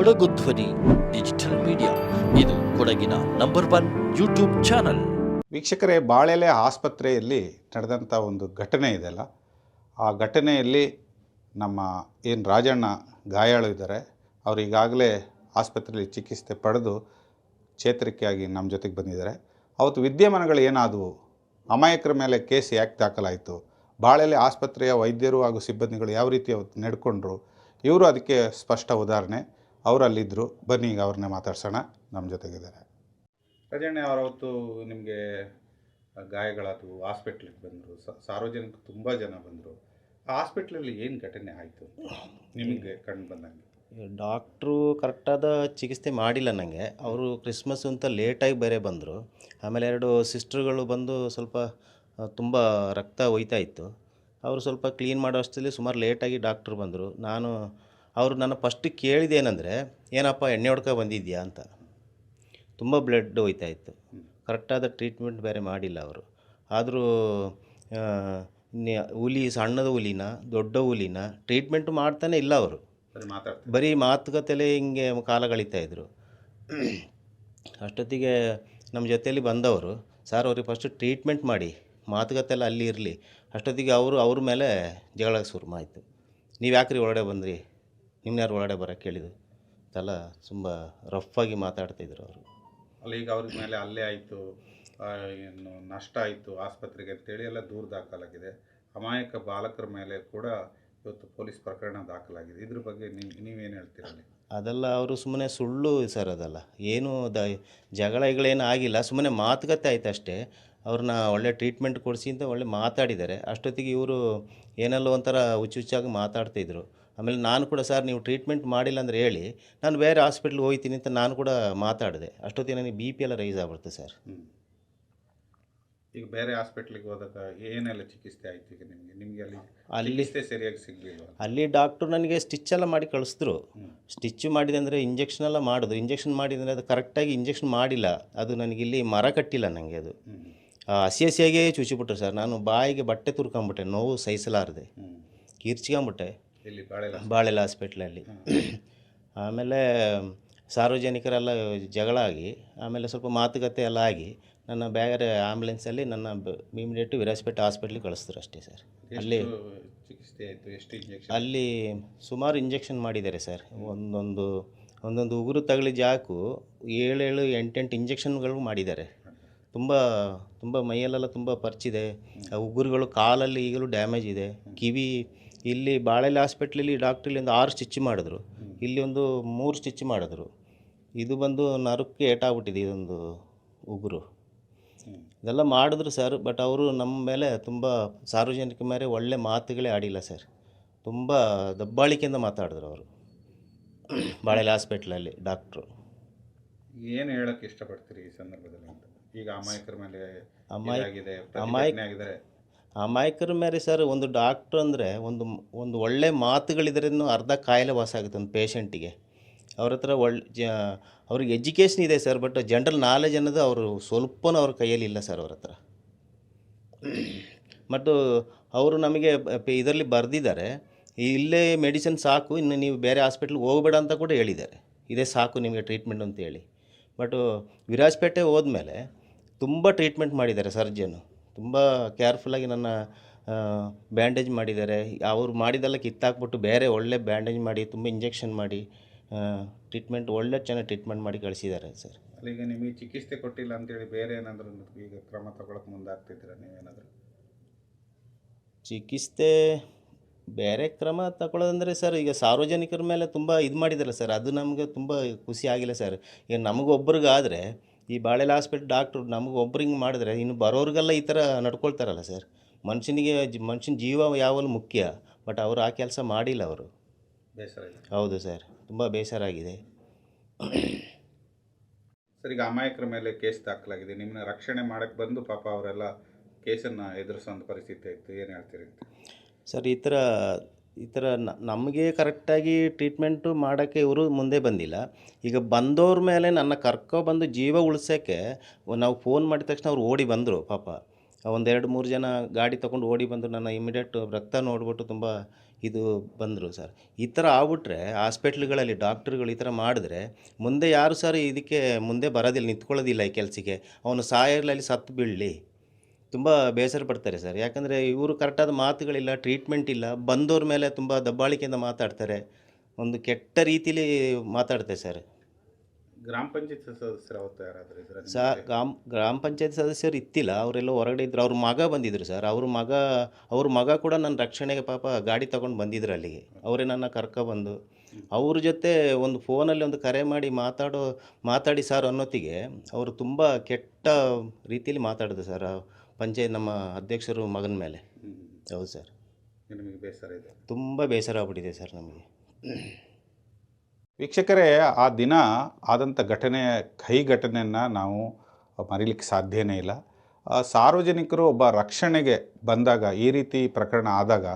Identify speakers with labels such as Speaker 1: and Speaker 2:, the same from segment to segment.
Speaker 1: ಕೊಡಗು ಧ್ವನಿ, digital media. ಇದು ಕೊಡಗಿನ ನಂಬರ್ ಒನ್ ಯೂಟ್ಯೂಬ್ ಚಾನಲ್.
Speaker 2: ವೀಕ್ಷಕರೇ, ಬಾಳೆಲೆ ಆಸ್ಪತ್ರೆಯಲ್ಲಿ ನಡೆದಂಥ ಒಂದು ಘಟನೆ ಇದೆಯಲ್ಲ ಆ ಘಟನೆಯಲ್ಲಿ ನಮ್ಮ ಏನು ರಾಜಣ್ಣ ಗಾಯಾಳು ಇದ್ದಾರೆ. ಅವರು ಈಗಾಗಲೇ ಆಸ್ಪತ್ರೆಯಲ್ಲಿ ಚಿಕಿತ್ಸೆ ಪಡೆದು ಚೇತರಿಕೆಯಾಗಿ ನಮ್ಮ ಜೊತೆಗೆ ಬಂದಿದ್ದಾರೆ. ಅವತ್ತು ವಿದ್ಯಮಾನಗಳು ಏನಾದವು? ಅಮಾಯಕರ ಮೇಲೆ ಕೇಸ್ ಯಾಕೆ ದಾಖಲಾಯಿತು? ಬಾಳೆಲೆ ಆಸ್ಪತ್ರೆಯ ವೈದ್ಯರು ಹಾಗೂ ಸಿಬ್ಬಂದಿಗಳು ಯಾವ ರೀತಿ ಅವತ್ತು ನಡ್ಕೊಂಡ್ರು? ಇವರು ಅದಕ್ಕೆ ಸ್ಪಷ್ಟ ಉದಾಹರಣೆ. ಅವರು ಅಲ್ಲಿದ್ದರು ಬನ್ನಿ ಈಗ ಅವ್ರನ್ನೇ ಮಾತಾಡ್ಸೋಣ. ನಮ್ಮ ಜೊತೆಗಿದ್ದಾರೆ. ರಾಜಣ್ಣ ಅವರವತ್ತು ನಿಮಗೆ ಗಾಯಗಳಾದವು ಹಾಸ್ಪಿಟ್ಲಿಗೆ ಬಂದರು. ಸಾರ್ವಜನಿಕರು ತುಂಬ ಜನ ಬಂದರು. ಆ ಹಾಸ್ಪಿಟ್ಲಲ್ಲಿ ಏನು ಘಟನೆ ಆಯಿತು ನಿಮಗೆ ಕಂಡು ಬಂದಂಗೆ?
Speaker 3: ಡಾಕ್ಟ್ರು ಕರೆಕ್ಟಾದ ಚಿಕಿತ್ಸೆ ಮಾಡಿಲ್ಲ ನನಗೆ ಅವರು ಕ್ರಿಸ್ಮಸ್ ಅಂತ ಲೇಟಾಗಿ ಬೇರೆ ಬಂದರು. ಆಮೇಲೆ ಎರಡು ಸಿಸ್ಟ್ರುಗಳು ಬಂದು ಸ್ವಲ್ಪ ತುಂಬ ರಕ್ತ ಒಯ್ತಾ ಇತ್ತು. ಅವರು ಸ್ವಲ್ಪ ಕ್ಲೀನ್ ಮಾಡೋ ಅಷ್ಟರಲ್ಲಿ ಸುಮಾರು ಲೇಟಾಗಿ ಡಾಕ್ಟ್ರು ಬಂದರು. ನಾನು ಅವರು ನನ್ನ ಫಸ್ಟ್ ಕೇಳಿದೇನೆಂದರೆ ಏನಪ್ಪ ಎಣ್ಣೆ ಹೊಡ್ಕೊ ಬಂದಿದ್ಯಾ? ಅಂತ. ತುಂಬ ಬ್ಲಡ್ ಹೋಯ್ತಾ ಇತ್ತು. ಕರೆಕ್ಟಾದ ಟ್ರೀಟ್ಮೆಂಟ್ ಬೇರೆ ಮಾಡಿಲ್ಲ ಅವರು. ಆದರೂ ಹುಲಿ ಸಣ್ಣದ ಹುಲಿನ ದೊಡ್ಡ ಹುಲಿನ ಟ್ರೀಟ್ಮೆಂಟ್ ಮಾಡ್ತಾನೆ ಇಲ್ಲ ಅವರು.
Speaker 2: ಬರೀ
Speaker 3: ಮಾತುಕತೆಲೆ ಹಿಂಗೆ ಕಾಲ ಕಳೀತಾ ಇದ್ರು. ಅಷ್ಟೊತ್ತಿಗೆ ನಮ್ಮ ಜೊತೆಯಲ್ಲಿ ಬಂದವರು ಸರ್ ಅವ್ರಿಗೆ ಫಸ್ಟ್ ಟ್ರೀಟ್ಮೆಂಟ್ ಮಾಡಿ ಮಾತುಕತೆ ಎಲ್ಲ ಅಲ್ಲಿ ಇರಲಿ. ಅಷ್ಟೊತ್ತಿಗೆ ಅವರು ಅವ್ರ ಮೇಲೆ ಜಗಳ ಶುರು ಆಯಿತು ನೀವು ಯಾಕ್ರಿ ಒಳಗಡೆ ಬಂದ್ರಿ? ಯಾರು ಒಳಗಡೆ ಬರೋಕ್ಕೆ ಕೇಳಿದ್ರು ಅಂತೆಲ್ಲ ತುಂಬ ರಫಾಗಿ ಮಾತಾಡ್ತಿದ್ರು ಅವರು.
Speaker 2: ಅಲ್ಲಿ ಈಗ ಅವ್ರ ಮೇಲೆ ಅಲ್ಲೇ ಆಯಿತು ಏನು ನಷ್ಟ ಆಯಿತು ಆಸ್ಪತ್ರೆಗೆ ಅಂತೇಳಿ ಎಲ್ಲ ದೂರು ದಾಖಲಾಗಿದೆ. ಅಮಾಯಕ ಬಾಲಕರ ಮೇಲೆ ಕೂಡ ಇವತ್ತು ಪೊಲೀಸ್ ಪ್ರಕರಣ ದಾಖಲಾಗಿದೆ. ಇದ್ರ ಬಗ್ಗೆ ನೀವು ನೀವೇನು ಹೇಳ್ತೀರಲ್ಲಿ
Speaker 3: ಅದೆಲ್ಲ ಅವರು ಸುಮ್ಮನೆ ಸುಳ್ಳು ಸರ್ ಅದೆಲ್ಲ. ಏನು ದ ಜಗಳಗಳೇನು ಆಗಿಲ್ಲ. ಸುಮ್ಮನೆ ಮಾತುಕತೆ ಆಯ್ತು ಅಷ್ಟೇ ಅವ್ರನ್ನ ಒಳ್ಳೆ ಟ್ರೀಟ್ಮೆಂಟ್ ಕೊಡಿಸಿ ಅಂತ ಒಳ್ಳೆ ಮಾತಾಡಿದ್ದಾರೆ. ಅಷ್ಟೊತ್ತಿಗೆ ಇವರು ಏನೆಲ್ಲೋ ಒಂಥರ ಹುಚ್ಚು ಹುಚ್ಚಾಗಿ ಮಾತಾಡ್ತಿದ್ರು ಆಮೇಲೆ ನಾನು ಕೂಡ ಸರ್ ನೀವು ಟ್ರೀಟ್ಮೆಂಟ್ ಮಾಡಿಲ್ಲ ಅಂದರೆ ಹೇಳಿ ನಾನು ಬೇರೆ ಹಾಸ್ಪಿಟ್ಲ್ಗೆ ಹೋಗ್ತೀನಿ ಅಂತ ನಾನು ಕೂಡ ಮಾತಾಡಿದೆ. ಅಷ್ಟೊತ್ತಿಗೆ ನನಗೆ ಬಿ ಪಿ ಎಲ್ಲ ರೈಸ್ ಆಗ್ಬಿಡ್ತು ಸರ್.
Speaker 2: ಈಗ ಬೇರೆ ಹಾಸ್ಪಿಟ್ಲಿಗೆ ಹೋದಾಗ ಏನೆಲ್ಲ ಚಿಕಿತ್ಸೆ ಆಯ್ತು ಈಗ ನಿಮಗೆ? ನಿಮಗೆ ಅಲ್ಲಿ
Speaker 3: ಅಲ್ಲಿ
Speaker 2: ಸರಿಯಾಗಿ ಸಿಗಲಿಲ್ಲ
Speaker 3: ಅಲ್ಲಿ ಡಾಕ್ಟ್ರು ನನಗೆ ಸ್ಟಿಚ್ ಎಲ್ಲ ಮಾಡಿ ಕಳಿಸಿದ್ರು. ಸ್ಟಿಚ್ ಮಾಡಿದೆ ಅಂದರೆ ಇಂಜೆಕ್ಷನ್ ಎಲ್ಲ ಮಾಡಿದ್ರು. ಇಂಜೆಕ್ಷನ್ ಮಾಡಿದರೆ ಅದು ಕರೆಕ್ಟಾಗಿ ಇಂಜೆಕ್ಷನ್ ಮಾಡಿಲ್ಲ. ಅದು ನನಗಿಲ್ಲಿ ಇಲ್ಲಿ ಮರ ಕಟ್ಟಿಲ್ಲ ನನಗೆ ಅದು. ಹಸಿ ಹಸಿಯಾಗೇ ಚುಚ್ಚಿಬಿಟ್ರು ಸರ್. ನಾನು ಬಾಯಿಗೆ ಬಟ್ಟೆ ತುರ್ಕೊಂಬಿಟ್ಟೆ ನೋವು ಸಹಿಸಲಾರದೆ. ಕಿರ್ಚ್ಕೊಂಬಿಟ್ಟೆ.
Speaker 2: ಇಲ್ಲಿ ಬಾಳೆಲ್ಲ
Speaker 3: ಹಾಸ್ಪಿಟ್ಲಲ್ಲಿ ಆಮೇಲೆ ಸಾರ್ವಜನಿಕರೆಲ್ಲ ಜಗಳ ಆಗಿ ಆಮೇಲೆ ಸ್ವಲ್ಪ ಮಾತುಕತೆ ಎಲ್ಲ ಆಗಿ ನನ್ನ ಬೇರೆ ಆ್ಯಂಬುಲೆನ್ಸಲ್ಲಿ ನನ್ನ ಇಮಿಡಿಯೇಟ್ ವಿರಾಜಪೇಟೆ ಹಾಸ್ಪಿಟ್ಲಿಗೆ ಕಳಿಸ್ತಾರೆ ಅಷ್ಟೇ ಸರ್. ಅಲ್ಲಿ
Speaker 2: ಚಿಕಿತ್ಸೆ ಆಯಿತು? ಎಷ್ಟು ಇಂಜೆಕ್ಷನ್
Speaker 3: ಅಲ್ಲಿ ಸುಮಾರು ಇಂಜೆಕ್ಷನ್ ಮಾಡಿದ್ದಾರೆ ಸರ್. ಒಂದೊಂದು ಒಂದೊಂದು ಉಗುರು ತಗಲಿ ಜಾಕು ಏಳೇಳು ಎಂಟೆಂಟು ಇಂಜೆಕ್ಷನ್ಗಳು ಮಾಡಿದ್ದಾರೆ. ತುಂಬ ತುಂಬ ಮೈಯಲ್ಲೆಲ್ಲ ತುಂಬ ಪರ್ಚಿದೆ ಆ ಉಗುರುಗಳು ಕಾಲಲ್ಲಿ ಈಗಲೂ ಡ್ಯಾಮೇಜ್ ಇದೆ. ಕಿವಿ, ಇಲ್ಲಿ ಬಾಳೆಲೆ ಹಾಸ್ಪಿಟ್ಲಲ್ಲಿ ಡಾಕ್ಟ್ರಲ್ಲಿ ಒಂದು ಆರು ಸ್ಟಿಚ್ ಮಾಡಿದ್ರು. ಇಲ್ಲಿ ಒಂದು ಮೂರು ಸ್ಟಿಚ್ ಮಾಡಿದ್ರು. ಇದು ಬಂದು ನರಕ್ಕೆ ಏಟಾಗ್ಬಿಟ್ಟಿದೆ ಇದೊಂದು ಉಗುರು. ಇದೆಲ್ಲ ಮಾಡಿದ್ರು ಸರ್, ಬಟ್ ಅವರು ನಮ್ಮ ಮೇಲೆ ತುಂಬ ಸಾರ್ವಜನಿಕ ಮೇಲೆ ಒಳ್ಳೆ ಮಾತುಗಳೇ ಆಡಿಲ್ಲ ಸರ್. ತುಂಬ ದಬ್ಬಾಳಿಕೆಯಿಂದ ಮಾತಾಡಿದ್ರು ಅವರು. ಬಾಳೆಲೆ ಹಾಸ್ಪಿಟ್ಲಲ್ಲಿ ಡಾಕ್ಟ್ರು.
Speaker 2: ಏನು ಹೇಳೋಕ್ಕೆ ಇಷ್ಟಪಡ್ತೀರಿ ಈ ಸಂದರ್ಭದಲ್ಲಿ ಈಗ ಅಮಾಯಕರ ಮೇಲೆ ಇದಾಗಿದೆ
Speaker 3: ಅಮಾಯಕ-
Speaker 2: ಪ್ರತಿಭಟನೆ ಆಗಿದ್ದಾರೆ.
Speaker 3: ಅಮಾಯಕರ ಮೇಲೆ ಸರ್ ಒಂದು ಡಾಕ್ಟ್ರ್ ಅಂದರೆ ಒಂದು ಒಂದು ಒಳ್ಳೆ ಮಾತುಗಳಿದ್ರೂ ಅರ್ಧ ಕಾಯಿಲೆ ವಾಸ ಆಗುತ್ತೆ ಒಂದು ಪೇಷಂಟಿಗೆ ಅವ್ರ ಹತ್ರ ಒಳ್ಳೆ ಜ ಅವ್ರಿಗೆ ಎಜುಕೇಷನ್ ಇದೆ ಸರ್ ಬಟ್ ಜನರಲ್ ನಾಲೆಜ್ ಅನ್ನೋದು ಅವರು ಸ್ವಲ್ಪನೂ ಅವ್ರ ಕೈಯಲ್ಲಿ ಇಲ್ಲ ಸರ್ ಅವ್ರ ಹತ್ರ. ಮತ್ತು ಅವರು ನಮಗೆ ಇದರಲ್ಲಿ ಬರೆದಿದ್ದಾರೆ. ಇಲ್ಲೇ ಮೆಡಿಸಿನ್ ಸಾಕು ಇನ್ನು ನೀವು ಬೇರೆ ಹಾಸ್ಪಿಟ್ಲಿಗೆ ಹೋಗಬೇಡ ಅಂತ ಕೂಡ ಹೇಳಿದ್ದಾರೆ. ಇದೇ ಸಾಕು ನಿಮಗೆ ಟ್ರೀಟ್ಮೆಂಟ್ ಅಂತೇಳಿ ಬಟ್ ವಿರಾಜಪೇಟೆ ಹೋದ್ಮೇಲೆ ತುಂಬ ಟ್ರೀಟ್ಮೆಂಟ್ ಮಾಡಿದ್ದಾರೆ ಸರ್ಜನ್ ತುಂಬ ಕೇರ್ಫುಲ್ಲಾಗಿ ನನ್ನ ಬ್ಯಾಂಡೇಜ್ ಮಾಡಿದ್ದಾರೆ. ಅವರು ಮಾಡಿದೆಲ್ಲ ಕಿತ್ತಾಕ್ಬಿಟ್ಟು ಬೇರೆ ಒಳ್ಳೆ ಬ್ಯಾಂಡೇಜ್ ಮಾಡಿ ತುಂಬ ಇಂಜೆಕ್ಷನ್ ಮಾಡಿ ಟ್ರೀಟ್ಮೆಂಟ್ ಒಳ್ಳೆ ಚೆನ್ನಾಗಿ ಟ್ರೀಟ್ಮೆಂಟ್ ಮಾಡಿ ಕಳಿಸಿದ್ದಾರೆ ಸರ್.
Speaker 2: ಈಗ ನಿಮಗೆ ಚಿಕಿತ್ಸೆ ಕೊಟ್ಟಿಲ್ಲ ಅಂತೇಳಿ ಬೇರೆ ಏನಾದರೂ ಈಗ ಕ್ರಮ ತಗೊಳಕ್ಕೆ ಮುಂದಾಗ್ತಿದ್ದೀರಾ ನೀವೇನಾದರೂ
Speaker 3: ಚಿಕಿತ್ಸೆ ಬೇರೆ ಕ್ರಮ ತಗೊಳ್ಳೋದಂದರೆ ಸರ್ ಈಗ ಸಾರ್ವಜನಿಕರ ಮೇಲೆ ತುಂಬ ಇದು ಮಾಡಿದ್ದಾರೆ ಸರ್. ಅದು ನಮಗೆ ತುಂಬ ಖುಷಿ ಆಗಿಲ್ಲ ಸರ್. ಈಗ ನಮಗೊಬ್ರಿಗಾದರೆ ಈ ಬಾಳೆಲೆ ಹಾಸ್ಪಿಟ್ಲ್ ಡಾಕ್ಟ್ರು ನಮಗೊಬ್ರಿಗೆ ಮಾಡಿದ್ರೆ ಇನ್ನು ಬರೋರಿಗೆಲ್ಲ ಈ ಥರ ನಡ್ಕೊಳ್ತಾರಲ್ಲ ಸರ್. ಮನುಷ್ಯನಿಗೆ ಮನುಷ್ಯನ ಜೀವ ಯಾವಾಗಲೂ ಮುಖ್ಯ ಬಟ್ ಅವರು ಆ ಕೆಲಸ ಮಾಡಿಲ್ಲ ಅವರು.
Speaker 2: ಬೇಸರ ಇದೆ
Speaker 3: ಹೌದು ಸರ್ ತುಂಬ ಬೇಸರ ಆಗಿದೆ
Speaker 2: ಸರ್ ಈಗ ಅಮಾಯಕರ ಮೇಲೆ ಕೇಸ್ ದಾಖಲಾಗಿದೆ. ನಿಮ್ಮನ್ನ ರಕ್ಷಣೆ ಮಾಡಕ್ಕೆ ಬಂದು ಪಾಪ ಅವರೆಲ್ಲ ಕೇಸನ್ನು ಎದುರಿಸೋಂಥ ಪರಿಸ್ಥಿತಿ ಆಯಿತು. ಏನು ಹೇಳ್ತೀರಿ
Speaker 3: ಸರ್ ಈ ಥರ ಈ ಥರ ನಮಗೆ ಕರೆಕ್ಟಾಗಿ ಟ್ರೀಟ್ಮೆಂಟು ಮಾಡೋಕ್ಕೆ ಇವರು ಮುಂದೆ ಬಂದಿಲ್ಲ. ಈಗ ಬಂದವ್ರ ಮೇಲೆ ನನ್ನ ಕರ್ಕೊಬಂದು ಜೀವ ಉಳಿಸೋಕ್ಕೆ ನಾವು ಫೋನ್ ಮಾಡಿದ ತಕ್ಷಣ ಅವ್ರು ಓಡಿ ಬಂದರು, ಪಾಪ. ಒಂದೆರಡು ಮೂರು ಜನ ಗಾಡಿ ತೊಗೊಂಡು ಓಡಿ ಬಂದು ನನ್ನ ಇಮಿಡಿಯೇಟ್ ರಕ್ತ ನೋಡಿಬಿಟ್ಟು ತುಂಬ ಇದು ಬಂದರು ಸರ್. ಈ ಥರ ಆಗ್ಬಿಟ್ರೆ ಹಾಸ್ಪಿಟ್ಲ್ಗಳಲ್ಲಿ ಡಾಕ್ಟ್ರುಗಳು ಈ ಥರ ಮಾಡಿದ್ರೆ ಮುಂದೆ ಯಾರು ಸರ್ ಇದಕ್ಕೆ ಮುಂದೆ ಬರೋದಿಲ್ಲ, ನಿಂತ್ಕೊಳ್ಳೋದಿಲ್ಲ ಈ ಕೆಲಸಕ್ಕೆ ಅವನು ಸಾಯರ್ಲಲ್ಲಿ ಸತ್ತು ಬೀಳಲಿ. ತುಂಬ ಬೇಸರ ಪಡ್ತಾರೆ ಸರ್. ಯಾಕಂದರೆ ಇವರು ಕರೆಕ್ಟಾದ ಮಾತುಗಳಿಲ್ಲ ಟ್ರೀಟ್ಮೆಂಟ್ ಇಲ್ಲ ಬಂದವ್ರ ಮೇಲೆ ತುಂಬ ದಬ್ಬಾಳಿಕೆಯಿಂದ ಮಾತಾಡ್ತಾರೆ. ಒಂದು ಕೆಟ್ಟ ರೀತಿಲಿ ಮಾತಾಡ್ತಾರೆ ಸರ್.
Speaker 2: ಗ್ರಾಮ ಪಂಚಾಯತ್ ಸದಸ್ಯರು ಅವತ್ತು ಯಾರಾದರೂ ಇದ್ರೆ
Speaker 3: ಸಾ ಗ್ರಾಮ ಗ್ರಾಮ ಪಂಚಾಯತ್ ಸದಸ್ಯರು ಇತ್ತಿಲ್ಲ. ಅವರೆಲ್ಲ ಹೊರಗಡೆ ಇದ್ರು ಅವ್ರ ಮಗ ಬಂದಿದ್ರು ಸರ್. ಅವ್ರ ಮಗ ಅವ್ರ ಮಗ ಕೂಡ ನನ್ನ ರಕ್ಷಣೆಗೆ ಪಾಪ ಗಾಡಿ ತೊಗೊಂಡು ಬಂದಿದ್ರು ಅಲ್ಲಿಗೆ. ಅವರೇ ನನ್ನ ಕರ್ಕೊಬಂದು ಅವ್ರ ಜೊತೆ ಒಂದು ಫೋನಲ್ಲಿ ಒಂದು ಕರೆ ಮಾಡಿ ಮಾತಾಡೋ ಮಾತಾಡಿ ಸರ್ ಅನ್ನೋತ್ತಿಗೆ ಅವರು ತುಂಬ ಕೆಟ್ಟ ರೀತಿಯಲ್ಲಿ ಮಾತಾಡಿದೆ ಸರ್. ಪಂಚಾಯತ್ ನಮ್ಮ ಅಧ್ಯಕ್ಷರು ಮಗನ ಮೇಲೆ. ಹೌದು ಸರ್.
Speaker 2: ನಿಮಗೆ ಬೇಸರ ಇದೆ?
Speaker 3: ತುಂಬ ಬೇಸರ ಆಗ್ಬಿಟ್ಟಿದೆ ಸರ್ ನಮಗೆ.
Speaker 2: ವೀಕ್ಷಕರೇ ಆ ದಿನ ಆದಂಥ ಘಟನೆ ಕೈ ಘಟನೆಯನ್ನು ನಾವು ಮರೀಲಿಕ್ಕೆ ಸಾಧ್ಯನೇ ಇಲ್ಲ. ಆ ಸಾರ್ವಜನಿಕರು ಒಬ್ಬ ರಕ್ಷಣೆಗೆ ಬಂದಾಗ ಈ ರೀತಿ ಪ್ರಕರಣ ಆದಾಗ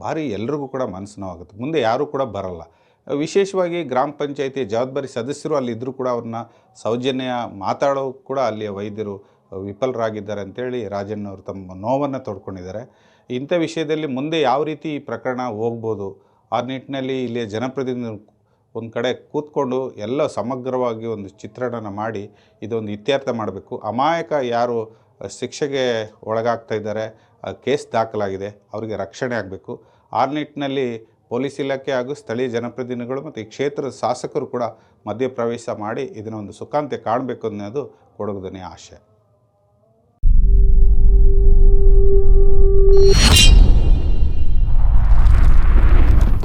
Speaker 2: ಭಾರಿ ಎಲ್ರಿಗೂ ಕೂಡ ಮನಸ್ಸು ನೋವಾಗುತ್ತೆ. ಮುಂದೆ ಯಾರೂ ಕೂಡ ಬರಲ್ಲ. ವಿಶೇಷವಾಗಿ ಗ್ರಾಮ ಪಂಚಾಯಿತಿ ಜವಾಬ್ದಾರಿ ಸದಸ್ಯರು ಅಲ್ಲಿದ್ದರೂ ಕೂಡ ಅವ್ರನ್ನ ಸೌಜನ್ಯ ಮಾತಾಡೋ ಕೂಡ ಅಲ್ಲಿಯ ವೈದ್ಯರು ವಿಫಲರಾಗಿದ್ದಾರೆ ಅಂತೇಳಿ ರಾಜನ್ ಅವರು ತಮ್ಮ ನೋವನ್ನು ತೋಡ್ಕೊಂಡಿದ್ದಾರೆ. ಇಂಥ ವಿಷಯದಲ್ಲಿ ಮುಂದೆ ಯಾವ ರೀತಿ ಈ ಪ್ರಕರಣ ಹೋಗ್ಬೋದು? ಆ ನಿಟ್ಟಿನಲ್ಲಿ ಇಲ್ಲಿಯ ಜನಪ್ರತಿನಿಧಿ ಒಂದು ಕಡೆ ಕೂತ್ಕೊಂಡು ಎಲ್ಲ ಸಮಗ್ರವಾಗಿ ಒಂದು ಚಿತ್ರಣನ ಮಾಡಿ ಇದೊಂದು ಇತ್ಯರ್ಥ ಮಾಡಬೇಕು. ಅಮಾಯಕ ಯಾರು ಶಿಕ್ಷೆಗೆ ಒಳಗಾಗ್ತಾ ಇದ್ದಾರೆ ಕೇಸ್ ದಾಖಲಾಗಿದೆ, ಅವರಿಗೆ ರಕ್ಷಣೆ ಆಗಬೇಕು. ಆ ನಿಟ್ಟಿನಲ್ಲಿ ಪೊಲೀಸ್ ಇಲಾಖೆ ಹಾಗೂ ಸ್ಥಳೀಯ ಜನಪ್ರತಿನಿಧಿಗಳು ಮತ್ತು ಈ ಕ್ಷೇತ್ರದ ಶಾಸಕರು ಕೂಡ ಮಧ್ಯಪ್ರವೇಶ ಮಾಡಿ ಇದನ್ನ ಒಂದು ಸುಖಾಂತ್ಯ ಕಾಣಬೇಕು ಅನ್ನೋದು ಕೊಡಗು ಧ್ವನಿಯ ಆಶೆ.